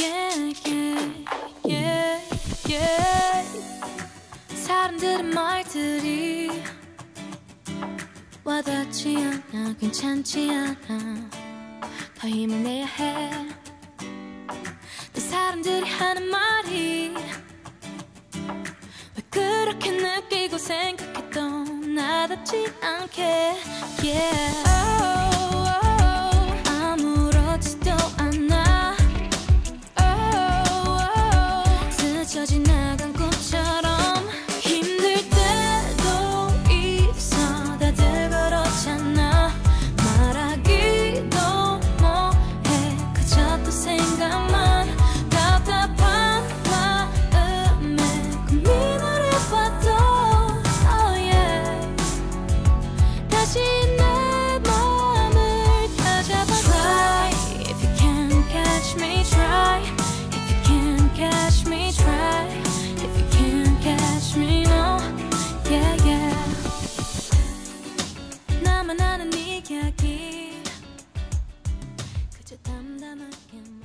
yeah, yeah, yeah. 사람들의 말들이 와닿지 않아 괜찮지 않아 더 힘을 내야 해또 사람들이 하는 말이 왜 그렇게 느끼고 생각해도 나답지 않게 yeah. 나는 네 이야기. 그저 담담하게